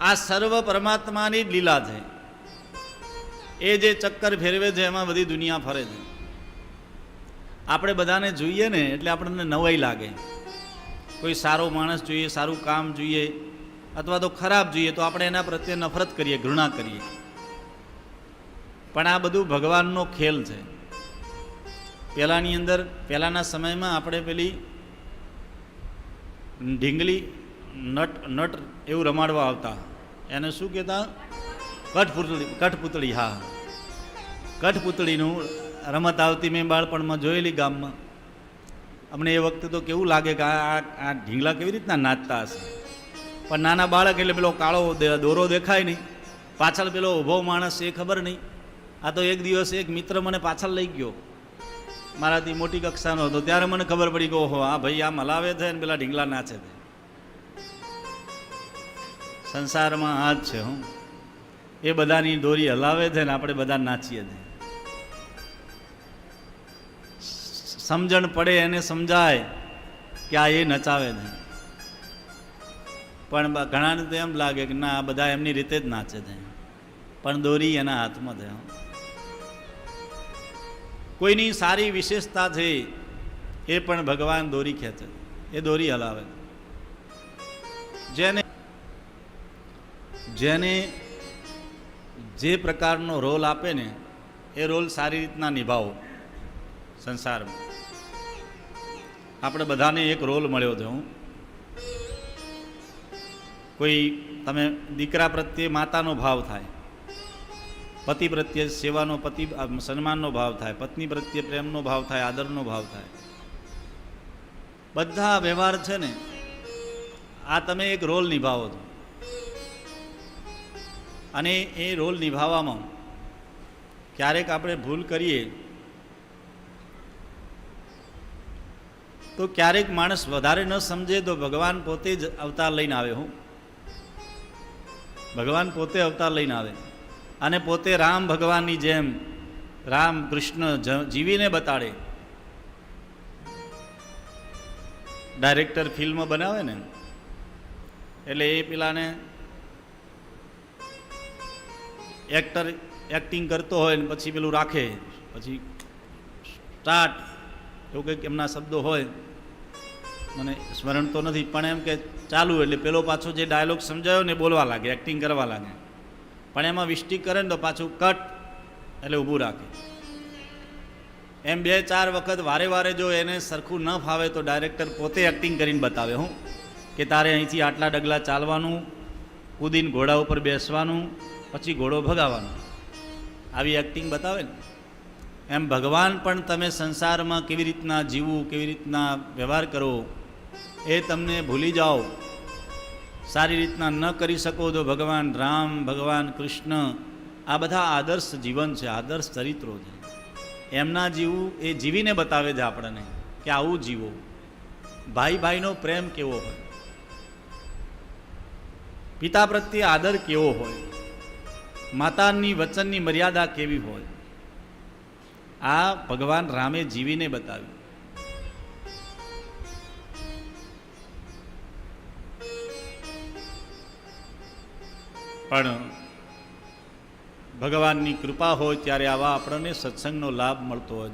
આ સર્વ પરમાત્માની જ લીલા છે. એ જે ચક્કર ફેરવે છે, એમાં બધી દુનિયા ફરે છે. આપણે બધાને જોઈએ ને, એટલે આપણને નવાઈ લાગે. કોઈ સારો માણસ જોઈએ, સારું કામ જોઈએ, અથવા તો ખરાબ જોઈએ, તો આપણે એના પ્રત્યે નફરત કરીએ, ઘૃણા કરીએ. પણ આ બધું ભગવાનનો ખેલ છે. પહેલાંની અંદર, પહેલાંના સમયમાં આપણે પેલી ઢીંગલી નટ નટ એવું રમાડવા આવતા. એને શું કહેતા? કઠપુતળી કઠપુતળી, હા. કઠપુતળીનું રમત આવતી મેં બાળપણમાં જોયેલી ગામમાં. અમને એ વખતે તો કેવું લાગે કે આ, આ- ઢીંગલા કેવી રીતના નાચતા હશે? પણ નાના બાળક એટલે પેલો કાળો દોરો દેખાય નહીં. પાછળ પેલો ઊભો માણસ એ ખબર નહીં. આ તો એક દિવસ એક મિત્ર મને પાછળ લઈ ગયો. મારાથી મોટી કક્ષાનો હતો. ત્યારે મને ખબર પડી કે ઓહો, આ ભાઈ આમ હલાવે છે ને પેલા ઢીંગલા નાચે છે. સંસારમાં આ જ છે હું. એ બધાની દોરી હલાવે છે ને આપણે બધા નાચીએ છીએ. સમજણ પડે એને સમજાય કે આ એ નચાવે છે. પણ ઘણાને તો એમ લાગે કે ના, આ બધા એમની રીતે જ નાચે છે. પણ દોરી એના હાથમાં છે. કોઈની સારી વિશેષતા છે એ પણ ભગવાન દોરી ખેંચે એ દોરી હલાવે જેને જેને જે પ્રકારનો રોલ આપે ને, એ રોલ સારી રીતના નિભાવો સંસારમાં. આપણે બધાને એક રોલ મળ્યો છે હું. કોઈ તમે દીકરા પ્રત્યે માતાનો ભાવ થાય, પતિ પ્રત્યે સેવાનો પતિ સન્માનનો ભાવ થાય, પત્ની પ્રત્યે પ્રેમનો ભાવ થાય, આદરનો ભાવ થાય. બધા વ્યવહાર છે ને, આ તમે એક રોલ નિભાવો છો. અને એ રોલ નિભાવવામાં ક્યારેક આપણે ભૂલ કરીએ, તો ક્યારેક માણસ વધારે ન સમજે તો ભગવાન પોતે જ અવતાર લઈને આવે હું. ભગવાન પોતે અવતાર લઈને આવે. અને પોતે રામ ભગવાનની જેમ રામ કૃષ્ણ જીવીને બતાડે. ડાયરેક્ટર ફિલ્મ બનાવે ને, એટલે એ પેલાને એક્ટર એક્ટિંગ કરતો હોય ને પછી પેલું રાખે. પછી સ્ટાર્ટ એવું કંઈક એમના શબ્દો હોય. મને સ્મરણ તો નથી, પણ એમ કે ચાલુ એટલે પેલો પાછો જે ડાયલોગ સમજાયો ને બોલવા લાગે એક્ટિંગ કરવા લાગે. પણ એમાં વિષ્ટિક કરે ને તો પાછું કટ એટલે ઊભું રાખે. એમ બે ચાર વખત વારે વારે જો એને સરખું ન ફાવે તો ડાયરેક્ટર પોતે એક્ટિંગ કરીને બતાવે, હું કે તારે અહીંથી આટલા ડગલા ચાલવાનું, કૂદીને ઘોડા ઉપર બેસવાનું પછી ઘોડો ભગાવવાનો આવી એક્ટિંગ બતાવે ને. એમ ભગવાન પણ તમે સંસારમાં કેવી રીતના જીવવું, કેવી રીતના વ્યવહાર કરવો, એ તમને ભૂલી જાઓ. સારી રીતના ન કરી શકો તો ભગવાન રામ, ભગવાન કૃષ્ણ, આ બધા આદર્શ જીવન છે, આદર્શ ચરિત્રો છે. એમના જીવવું એ જીવીને બતાવે છે આપણને કે આવું જીવો. ભાઈ ભાઈનો પ્રેમ કેવો હોય? પિતા પ્રત્યે આદર કેવો હોય? માતાની વચનની મર્યાદા કેવી હોય? આ ભગવાન રામે જીવીને બતાવ્યું. પણ ભગવાનની કૃપા હોય ત્યારે આવા આપણને સત્સંગનો લાભ મળતો હોય